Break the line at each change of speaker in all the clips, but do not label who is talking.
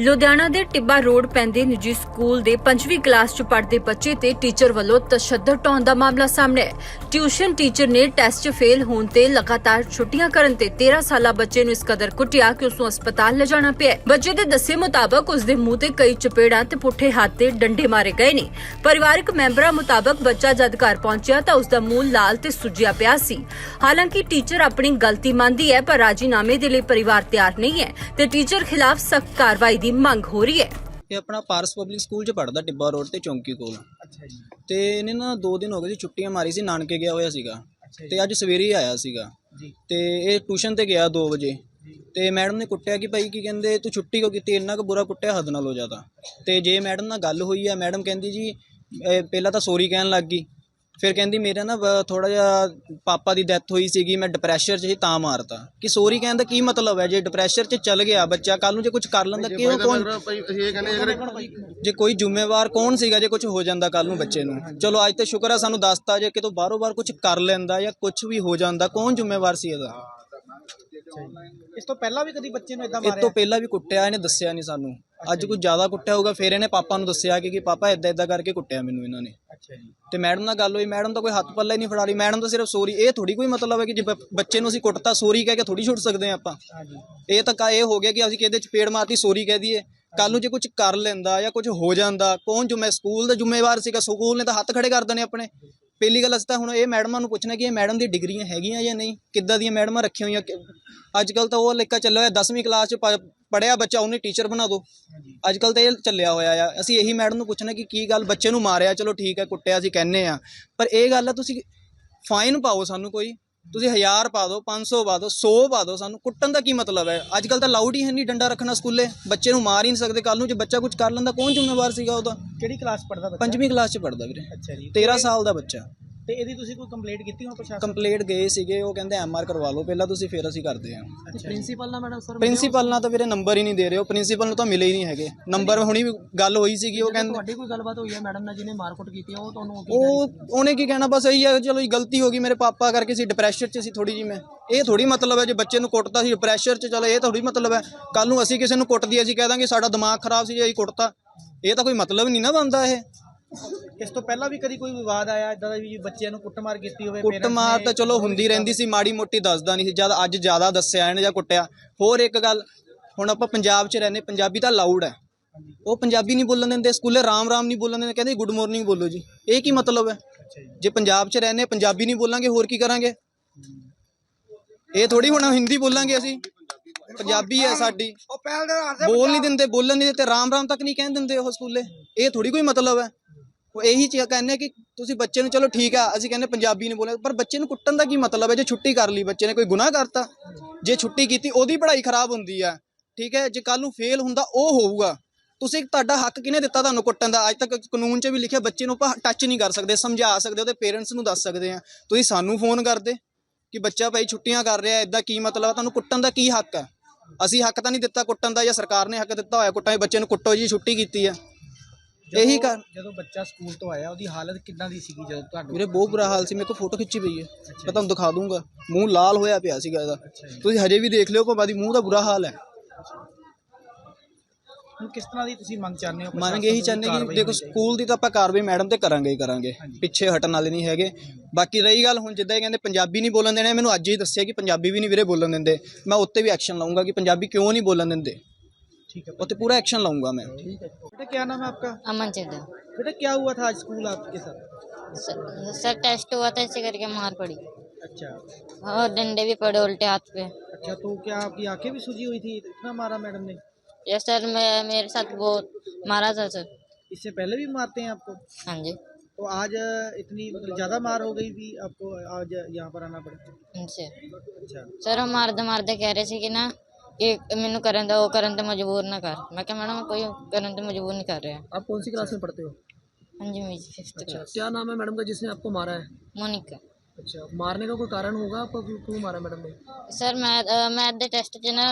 ਲੁਧਿਆਣਾ ਦੇ ਟਿੱਬਾ ਰੋਡ ਪੈਂਦੇ ਨਿੱਜੀ ਸਕੂਲ ਦੇ 5ਵੀਂ ਕਲਾਸ 'ਚ ਪੜ੍ਹਦੇ ਬੱਚੇ ਤੇ ਟੀਚਰ ਵੱਲੋਂ ਤਸ਼ੱਦਦ ਢਾਉਣ ਦਾ ਮਾਮਲਾ ਸਾਹਮਣੇ ਹੈ। ਟਿਊਸ਼ਨ ਟੀਚਰ ਨੇ ਟੈਸਟ 'ਚ ਫੇਲ ਹੋਣ ਤੇ ਲਗਾਤਾਰ ਛੁੱਟੀਆਂ ਕਰਨ ਤੇ 13 ਸਾਲਾ ਬੱਚੇ ਨੂੰ ਇਸ ਕਦਰ ਕੁੱਟਿਆ ਕਿ ਉਸ ਨੂੰ ਹਸਪਤਾਲ ਲਿਜਾਣਾ ਪਿਆ ਬੱਚੇ ਦੇ ਦੱਸੇ ਮੁਤਾਬਕ ਉਸ ਦੇ ਮੂੰਹ ਤੇ ਕਈ ਚਪੇੜਾਂ ਤੇ ਪੁੱਠੇ ਹੱਥ ਤੇ ਡੰਡੇ ਮਾਰੇ ਗਏ ਨੇ। ਪਰਿਵਾਰਕ ਮੈਂਬਰਾਂ ਮੁਤਾਬਕ ਬੱਚਾ ਜਦ ਘਰ ਪਹੁੰਚਿਆ ਤਾਂ ਉਸ ਦਾ ਮੂੰਹ ਲਾਲ ਤੇ ਸੁੱਜਿਆ ਪਿਆ ਸੀ। ਹਾਲਾਂਕਿ ਟੀਚਰ ਆਪਣੀ ਗਲਤੀ ਮੰਨਦੀ ਹੈ, ਪਰ ਰਾਜੀਨਾਮੇ ਦੇ ਲਈ ਪਰਿਵਾਰ ਤਿਆਰ ਨਹੀਂ ਹੈ ਤੇ ਟੀਚਰ ਖਿਲਾਫ ਸਖਤ ਕਾਰਵਾਈ ਦੀ ਮੰਗ ਹੋ ਰਹੀ ਹੈ।
ਇਹ ਆਪਣਾ ਪਾਰਸ ਪਬਲਿਕ ਸਕੂਲ 'ਚ ਪੜਦਾ ਟਿੱਬਾ ਰੋਡ ਤੇ ਚੌਂਕੀ ਕੋਲ।
ਅੱਛਾ ਜੀ।
ਤੇ ਇਹਨੇ ਨਾ 2 ਦਿਨ ਹੋ ਗਏ ਸੀ ਛੁੱਟੀਆਂ ਮਾਰੀ ਸੀ ਨਾਨਕੇ ਗਿਆ ਹੋਇਆ ਸੀਗਾ। ਤੇ ਅੱਜ ਸਵੇਰੇ ਹੀ ਆਇਆ ਸੀਗਾ।
ਜੀ।
ਤੇ ਇਹ ਟਿਊਸ਼ਨ ਤੇ ਗਿਆ 2 ਵਜੇ। ਤੇ ਮੈਡਮ ਨੇ ਕੁੱਟਿਆ ਕਿ ਭਾਈ ਕੀ ਕਹਿੰਦੇ ਤੂੰ ਛੁੱਟੀ ਕਿਉਂ ਕੀਤੀ? ਇੰਨਾ ਕੁ ਬੁਰਾ ਕੁੱਟਿਆ ਹੱਦ ਨਾਲ ਹੋ ਜ਼ਿਆਦਾ ਤੇ। ਜੇ ਮੈਡਮ ਨਾਲ ਗੱਲ ਹੋਈ ਆ ਮੈਡਮ ਕਹਿੰਦੀ ਜੀ ਪਹਿਲਾਂ ਤਾਂ ਸੌਰੀ ਕਹਿਣ ਲੱਗ ਗਈ। ਫਿਰ ਕਹਿੰਦੀ ਮੇਰਾ ਨਾ ਥੋੜਾ ਜਿਹਾ ਪਾਪਾ ਦੀ ਡੈਥ ਹੋਈ ਸੀਗੀ ਮੈਂ ਡਿਪਰੈਸ਼ਨ 'ਚ ਸੀ ਤਾਂ ਮਾਰਤਾ। ਕਿ ਸੌਰੀ ਕਹਿਣ ਦਾ ਕੀ ਮਤਲਬ ਹੈ? ਜੇ ਡਿਪਰੈਸ਼ਨ 'ਚ ਚੱਲ ਗਿਆ ਬੱਚਾ ਕੱਲ ਨੂੰ ਜੇ ਕੁਝ ਕਰ ਲੈਂਦਾ ਕਿਉਂ ਕੌਣ ਜੇ ਕੋਈ ਜ਼ਿੰਮੇਵਾਰ ਕੌਣ ਸੀਗਾ ਜੇ ਕੁਝ ਹੋ ਜਾਂਦਾ ਕੱਲ ਨੂੰ ਬੱਚੇ ਨੂੰ? ਚਲੋ ਅੱਜ ਤੇ ਸ਼ੁਕਰ ਆ ਸਾਨੂੰ ਦੱਸਤਾ ਜੇ ਕਿਤੋਂ ਬਾਹਰੋਂ ਬਾਹਰ ਕੁਝ ਕਰ ਲੈਂਦਾ ਜਾਂ ਕੁਝ ਵੀ ਹੋ ਜਾਂਦਾ ਕੌਣ ਜ਼ਿੰਮੇਵਾਰ ਸੀ ਇਹਦਾ?
ਇਸ ਤੋਂ ਪਹਿਲਾਂ ਵੀ ਕਦੀ ਬੱਚੇ ਨੂੰ ਇਦਾਂ ਮਾਰਿਆ?
ਤੋਂ ਪਹਿਲਾਂ ਵੀ ਕੁੱਟਿਆ ਇਹਨੇ ਦੱਸਿਆ ਨਹੀਂ ਸਾਨੂੰ। ਅੱਜ ਕੁਝ ਜ਼ਿਆਦਾ ਕੁੱਟਿਆ ਹੋਊਗਾ ਫਿਰ ਇਹਨੇ ਪਾਪਾ ਨੂੰ ਦੱਸਿਆ ਕਿ ਕਿ ਪਾਪਾ ਇਦਾਂ ਇਦਾਂ ਕਰਕੇ ਕੁੱਟਿਆ ਮੈਨੂੰ ਇਹਨਾਂ ਨੇ। ਤੇ ਮੈਡਮ ਨਾਲ ਗੱਲ ਹੋਈ ਮੈਡਮ ਤਾਂ ਕੋਈ ਹੱਥ ਪੱਲਾ ਹੀ ਨਹੀਂ ਫੜਾ ਰਹੀ ਮੈਡਮ ਤਾਂ ਸਿਰਫ ਸੋਰੀ ਇਹ ਥੋੜੀ ਕੋਈ ਮਤਲਬ ਹੈ ਕਿ ਜੇ ਬ- ਬੱਚੇ ਨੂੰ ਅਸੀਂ ਕੁੱਟਤਾ ਸੋਰੀ ਕਹਿ ਕੇ ਥੋੜੀ ਛੁੱਟ ਸਕਦੇ ਹਾਂ ਆਪਾਂ।
ਹਾਂਜੀ।
ਇਹ ਤਾਂ ਕਾ ਇਹ ਹੋ ਗਿਆ ਕਿ ਅਸੀਂ ਕਿਹਦੇ ਚ ਪੇੜ ਮਾਰਤੀ ਸੋਰੀ ਕਹਿ ਦਈਏ। ਕੱਲ ਨੂੰ ਜੇ ਕੁਝ ਕਰ ਲੈਂਦਾ ਜਾਂ ਕੁਝ ਹੋ ਜਾਂਦਾ ਕੌਣ ਜ਼ਿੰਮੇ ਸਕੂਲ ਦਾ ਜ਼ਿੰਮੇਵਾਰ ਸੀਗਾ ਸਕੂਲ ਨੇ ਤਾਂ ਹੱਥ ਖੜੇ ਕਰ ਦੇਣੇ ਆਪਣੇ। ਪਹਿਲੀ ਗੱਲ ਅਸੀਂ ਤਾਂ ਹੁਣ ਇਹ ਮੈਡਮਾਂ ਨੂੰ ਪੁੱਛਣਾ ਕਿ ਇਹ ਮੈਡਮ ਦੀ ਡਿਗਰੀਆਂ ਹੈਗੀਆਂ ਜਾਂ ਨਹੀਂ? ਕਿੱਦਾਂ ਦੀਆਂ ਮੈਡਮਾਂ ਰੱਖੀਆਂ ਹੋਈਆਂ? ਅੱਜ ਕੱਲ ਤਾਂ ਉਹ ਲਿਖਾ ਚੱਲਿਆ ਹੋਇਆ 10ਵੀਂ ਕਲਾਸ ਚ ਪੜਿਆ ਬੱਚਾ ਉਹਨੇ ਟੀਚਰ ਬਣਾ ਦਿਓ ਅੱਜ ਕੱਲ ਤਾਂ ਇਹ ਚੱਲਿਆ ਹੋਇਆ ਆ। ਅਸੀਂ ਇਹੀ ਮੈਡਮ ਨੂੰ ਪੁੱਛਣਾ ਕਿ ਕੀ ਗੱਲ ਬੱਚੇ ਨੂੰ ਮਾਰਿਆ ਚਲੋ ਠੀਕ ਹੈ ਕੁੱਟਿਆ ਅਸੀਂ ਕਹਿੰਨੇ ਆ ਪਰ ਇਹ ਗੱਲ ਆ ਤੁਸੀਂ ਫਾਈਨ ਪਾਓ ਸਾਨੂੰ ਕੋਈ। ਤੁਸੀਂ 1000 ਪਾ ਦਿਓ 500 ਪਾ ਦਿਓ 100 ਪਾ ਦਿਓ ਸਾਨੂੰ। ਕੁੱਟਣ ਦਾ ਕੀ ਮਤਲਬ ਹੈ? ਅੱਜ ਕੱਲ ਤਾਂ ਲਾਊਡ ਹੀ ਹੈ ਨਹੀਂ ਡੰਡਾ ਰੱਖਣਾ ਸਕੂਲੇ। ਬੱਚੇ ਨੂੰ ਮਾਰ ਹੀ ਨਹੀਂ ਸਕਦੇ ਕੱਲ ਨੂੰ ਜੇ ਬੱਚਾ ਕੁਝ ਕਰ ਲੈਂਦਾ ਕੌਣ ਜ਼ਿੰਮੇਵਾਰ ਸੀਗਾ ਉਹਦਾ
ਕਿਹੜੀ ਕਲਾਸ ਪੜਦਾ ਬੱਚਾ?
ਪੰਜਵੀਂ ਕਲਾਸ 'ਚ ਪੜਦਾ ਵੀਰੇ।
ਅੱਛਾ ਜੀ।
13 ਸਾਲ ਦਾ ਬੱਚਾ।
ਤੇ ਇਹਦੀ ਤੁਸੀਂ ਕੋਈ ਕੰਪਲੇਂਟ ਕੀਤੀ ਹੋ ਪ੍ਰਸ਼ਾਸਨ
ਕੰਪਲੀਟ ਗਏ ਸੀਗੇ ਉਹ ਕਹਿੰਦੇ ਐਮਆਰ ਕਰਵਾ ਲਓ ਪਹਿਲਾਂ ਤੁਸੀਂ ਫਿਰ ਅਸੀਂ ਕਰਦੇ ਹਾਂ।
ਪ੍ਰਿੰਸੀਪਲ ਨਾਲ ਮੈਡਮ ਸਰ
ਪ੍ਰਿੰਸੀਪਲ ਨਾਲ ਤਾਂ ਵੀਰੇ ਨੰਬਰ ਹੀ ਨਹੀਂ ਦੇ ਰਹੇ ਉਹ ਪ੍ਰਿੰਸੀਪਲ ਨੂੰ ਤਾਂ ਮਿਲੇ ਹੀ ਨਹੀਂ ਹੈਗੇ। ਨੰਬਰ ਹੁਣੀ ਵੀ ਗੱਲ ਹੋਈ ਸੀਗੀ ਉਹ ਕਹਿੰਦੇ
ਤੁਹਾਡੀ ਕੋਈ ਗੱਲਬਾਤ ਹੋਈ ਹੈ ਮੈਡਮ ਨਾਲ ਜਿਹਨੇ ਮਾਰਕੁੱਟ ਕੀਤੀ ਉਹ ਤੁਹਾਨੂੰ
ਉਹ ਉਹਨੇ ਕੀ ਕਹਿਣਾ ਬਸ ਇਹੀ ਹੈ ਚਲੋ ਜੀ ਗਲਤੀ ਹੋ ਗਈ ਮੇਰੇ ਪਾਪਾ ਕਰਕੇ ਸੀ ਡਿਪਰੈਸ਼ਨ 'ਚ ਸੀ ਥੋੜੀ ਜੀ ਮੈਂ। ਇਹ ਥੋੜੀ ਮਤਲਬ ਹੈ ਜੇ ਬੱਚੇ ਨੂੰ ਕੁੱਟਦਾ ਸੀ ਡਿਪਰੈਸ਼ਨ 'ਚ ਚਲੋ ਇਹ ਥੋੜੀ ਮਤਲਬ ਹੈ। ਕੱਲ ਨੂੰ ਅਸੀਂ ਕਿਸੇ ਨੂੰ ਕੁੱਟਦੀ ਅਸੀਂ ਕਹਿ ਦਾਂਗੇ ਸਾਡਾ ਦਿਮਾਗ ਖਰਾਬ ਸੀ ਜੇ ਅਸੀਂ ਕੁੱਟਤਾ। ਇਹ ਤਾਂ ਕੋਈ ਮਤਲਬ ਨਹੀਂ ਨਾ ਬਣਦਾ ਇਹ।
ਇਸ ਤੋਂ ਪਹਿਲਾਂ ਵੀ ਕਦੀ ਕੋਈ ਵਿਵਾਦ ਆਇਆ? ਇਦਾਂ ਦਾ ਵੀ ਬੱਚਿਆਂ ਨੂੰ ਕੁੱਟਮਾਰ ਕੀਤੀ ਹੋਵੇ
ਕੁੱਟਮਾਰ ਤਾਂ ਚਲੋ ਹੁੰਦੀ ਰਹਿੰਦੀ ਸੀ ਮਾੜੀ ਮੋਟੀ ਦੱਸਦਾ ਨਹੀਂ ਸੀ ਜਦ ਅੱਜ ਜ਼ਿਆਦਾ ਦੱਸਿਆ ਇਹਨੇ ਜਾਂ ਕੁੱਟਿਆ। ਹੋਰ ਇੱਕ ਗੱਲ ਹੁਣ ਆਪਾਂ ਪੰਜਾਬ 'ਚ ਰਹਿੰਦੇ ਪੰਜਾਬੀ ਤਾਂ ਲਾਊਡ ਹੈ। ਉਹ ਪੰਜਾਬੀ ਨਹੀਂ ਬੋਲਣ ਦਿੰਦੇ ਸਕੂਲੇ ਰਾਮ ਰਾਮ ਨਹੀਂ ਬੋਲਣ ਦਿੰਦੇ ਕਹਿੰਦੇ ਗੁੱਡ ਮਾਰਨਿੰਗ ਬੋਲੋ ਜੀ। ਇਹ ਕੀ ਮਤਲਬ ਹੈ?
ਜੇ
ਪੰਜਾਬ 'ਚ ਰਹਿੰਦੇ ਪੰਜਾਬੀ ਨਹੀਂ ਬੋਲਾਂਗੇ ਹੋਰ ਕੀ ਕਰਾਂਗੇ? ਇਹ ਥੋੜੀ ਹੁਣ ਹਿੰਦੀ ਬੋਲਾਂਗੇ ਅਸੀਂ। ਪੰਜਾਬੀ ਹੈ ਸਾਡੀ। ਬੋਲ ਨਹੀਂ ਦਿੰਦੇ ਬੋਲਣ ਨਹੀਂ ਦਿੰਦੇ ਰਾਮ ਰਾਮ ਤੱਕ ਨਹੀਂ ਕਹਿਣ ਦਿੰਦੇ ਉਹ ਸਕੂਲੇ। ਇਹ ਥੋੜੀ ਕੋਈ ਮਤਲਬ ਹੈ? ਉਹ ਇਹੀ ਚੀਜ਼ ਕਹਿੰਦੇ ਕਿ ਤੁਸੀਂ ਬੱਚੇ ਨੂੰ ਚਲੋ ਠੀਕ ਆ, ਅਸੀਂ ਕਹਿੰਦੇ ਪੰਜਾਬੀ ਨਹੀਂ ਬੋਲਿਆ ਪਰ ਬੱਚੇ ਨੂੰ ਕੁੱਟਣ ਦਾ ਕੀ ਮਤਲਬ ਹੈ? ਜੇ ਛੁੱਟੀ ਕਰ ਲਈ, ਬੱਚੇ ਨੇ ਕੋਈ ਗੁਨਾਹ ਕਰਤਾ, ਜੇ ਛੁੱਟੀ ਕੀਤੀ, ਉਹਦੀ ਪੜ੍ਹਾਈ ਖਰਾਬ ਹੁੰਦੀ ਆ, ਠੀਕ ਹੈ? ਜੇ ਕੱਲ ਨੂੰ ਫੇਲ ਹੁੰਦਾ, ਉਹ ਹੋਊਗਾ। ਤੁਸੀਂ ਤੁਹਾਡਾ ਹੱਕ ਕਿਹਨੇ ਦਿੱਤਾ ਤੁਹਾਨੂੰ ਕੁੱਟਣ ਦਾ? ਅੱਜ ਤੱਕ ਕਾਨੂੰਨ 'ਚ ਵੀ ਲਿਖਿਆ, ਬੱਚੇ ਨੂੰ ਆਪਾਂ ਟੱਚ ਨਹੀਂ ਕਰ ਸਕਦੇ, ਸਮਝਾ ਸਕਦੇ, ਉਹਦੇ ਪੇਰੈਂਟਸ ਨੂੰ ਦੱਸ ਸਕਦੇ ਆ। ਤੁਸੀਂ ਸਾਨੂੰ ਫੋਨ ਕਰਦੇ ਕਿ ਬੱਚਾ ਭਾਈ ਛੁੱਟੀਆਂ ਕਰ ਰਿਹਾ ਇਦਾਂ ਕੀ ਮਤਲਬ ਹੈ ਤੁਹਾਨੂੰ ਕੁੱਟਣ ਦਾ ਕੀ ਹੱਕ ਹੈ ਅਸੀਂ ਹੱਕ ਤਾਂ ਨਹੀਂ ਦਿੱਤਾ ਕੁੱਟਣ ਦਾ ਜਾਂ ਸਰਕਾਰ ਨੇ ਹੱਕ ਦਿੱਤਾ ਹੋਇਆ ਕੁੱਟਾਂ ਬੱਚੇ ਨੂੰ ਕੁੱਟੋ ਜੀ, ਛੁੱਟੀ ਕੀਤੀ ਹੈ ਇਹੀ ਕਰ
ਜਦੋਂ ਬੱਚਾ ਸਕੂਲ ਤੋਂ ਆਇਆ ਉਹਦੀ ਹਾਲਤ ਕਿੱਦਾਂ ਦੀ ਸੀਗੀ ਜਦੋਂ ਤੁਹਾਨੂੰ
ਵੀਰੇ ਬਹੁਤ ਬੁਰਾ ਹਾਲ ਸੀ। ਮੇਰੇ ਕੋਲ ਫੋਟੋ ਖਿੱਚੀ ਪਈ ਹੈ। ਮੈਂ ਤੁਹਾਨੂੰ ਦਿਖਾ ਦੂੰਗਾ। ਮੂੰਹ ਲਾਲ ਹੋਇਆ ਪਿਆ ਸੀਗਾ ਇਹਦਾ। ਤੁਸੀਂ ਹਜੇ ਵੀ ਦੇਖ ਲਿਓ ਭਾਵੇਂ ਦੀ ਮੂੰਹ ਦਾ ਬੁਰਾ ਹਾਲ ਹੈ।
ਹੁਣ ਕਿਸ ਤਰ੍ਹਾਂ ਦੀ ਤੁਸੀਂ ਮੰਗ ਚਾਹੁੰਦੇ ਹੋ
ਕੇ ਇਹੀ ਚਾਹੁੰਦੇ ਕਿ ਦੇਖੋ ਸਕੂਲ ਦੀ ਤਾਂ ਆਪਾਂ ਕਾਰਵਾਈ ਮੈਡਮ ਤੇ ਕਰਾਂਗੇ ਹੀ ਕਰਾਂਗੇ। ਪਿੱਛੇ ਹਟਣ ਵਾਲੇ ਨਹੀਂ ਹੈਗੇ। ਬਾਕੀ ਰਹੀ ਗੱਲ ਹੁਣ ਜਿੱਦਾਂ ਇਹ ਕਹਿੰਦੇ ਪੰਜਾਬੀ ਨਹੀਂ ਬੋਲਣ ਦੇਣੇ ਮੈਨੂੰ ਅੱਜ ਹੀ ਦੱਸਿਆ ਕਿ ਪੰਜਾਬੀ ਵੀ ਨਹੀਂ ਵੀਰੇ ਬੋਲਣ ਦਿੰਦੇ। ਮੈਂ ਉੱਤੇ ਵੀ ਐਕਸ਼ਨ ਲਵਾਂਗਾ ਕਿ ਪੰਜਾਬੀ ਕਿਉਂ ਨਹੀਂ ਬੋਲਣ ਦਿੰਦੇ।
ठीक है
तो पूरा एक्शन लाऊँगा मैं।
ठीक है। बेटा क्या नाम है आपका?
अमन चड्डा
बेटा क्या हुआ था आज स्कूल आपके साथ?
सर, सर टेस्ट हुआ था इसे करके मार पड़ी।
अच्छा।
और डंडे भी पड़े उल्टे हाथ पे।
अच्छा तो क्या आपकी आँखें भी सूजी हुई थी? इतना मारा मैडम ने।
यस सर मैं मेरे साथ वो मारा था सर।
इससे पहले भी मारते हैं आपको?
हाँ जी।
तो आज इतनी मतलब ज़्यादा मार हो गई थी आपको आज यहाँ पर आना पड़ा।
हाँ
अच्छा।
सर हम मारते मारते कह रहे थे कि ना ਕਿ ਮੈਨੂੰ ਕਰਨ ਦਾ ਉਹ ਕਰਨ ਤੇ ਮਜਬੂਰ ਨਾ ਕਰ ਮੈਂ ਕਿਹਾ ਮੈਡਮ ਕੋਈ ਕਰਨ ਤੇ ਮਜਬੂਰ ਨਹੀਂ ਕਰ ਰਿਹਾ
आप कौन सी क्लास में पढ़ते हो
ਹਾਂਜੀ ਮੇਰੀ ਫਿਫਥ ਕਲਾਸ
क्या नाम है मैडम का जिसने आपको मारा है
ਮੋਨਿਕਾ
अच्छा मारने का कोई कारण होगा आपको क्यों क्यों मारा मैडम ने
ਸਰ ਮੈਂ ਅ, ਮੈਥ ਦੇ ਟੈਸਟ 'ਚ ਨਾ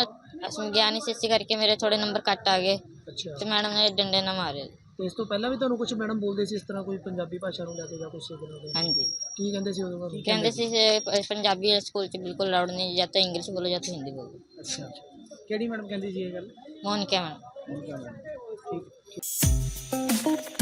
ਗਿਆਨੀ ਸਿੱਸੀ ਕਰਕੇ ਮੇਰੇ ਥੋੜੇ ਨੰਬਰ ਘੱਟ ਆ ਗਏ
अच्छा
ਤੇ ਮੈਡਮ ਨੇ ਡੰਡੇ ਨਾਲ ਮਾਰੇ
ਤੇ ਇਸ ਤੋਂ ਪਹਿਲਾਂ ਵੀ ਤੁਹਾਨੂੰ ਕੁਝ ਮੈਡਮ ਬੋਲਦੇ ਸੀ ਇਸ ਤਰ੍ਹਾਂ ਕੋਈ ਪੰਜਾਬੀ ਭਾਸ਼ਾ ਨੂੰ ਲੈ ਕੇ ਜਾਂ ਕੁਝ ਇਸ ਤਰ੍ਹਾਂ ਦੇ
ਹਾਂਜੀ
ਕੀ ਕਹਿੰਦੇ ਸੀ ਉਦੋਂ
ਕਹਿੰਦੇ ਸੀ ਸੇ- ਪ- ਪੰਜਾਬੀ ਸਕੂਲ 'ਚ ਬਿਲਕੁਲ ਲਾਉਡ ਨਹੀਂ ਜਾਂ ਤਾਂ ਇੰਗਲਿਸ਼ ਬੋਲੋ ਜਾਂ ਤਾਂ ਹਿੰਦੀ ਬੋਲੋ
ਅੱਛਾ ਕਿਹੜੀ ਮੈਡਮ ਕਹਿੰਦੀ ਸੀ ਇਹ ਗੱਲ?
ਮੋਨਿਕਾ
ਮੈਮ ਠੀਕ ਠੀਕ।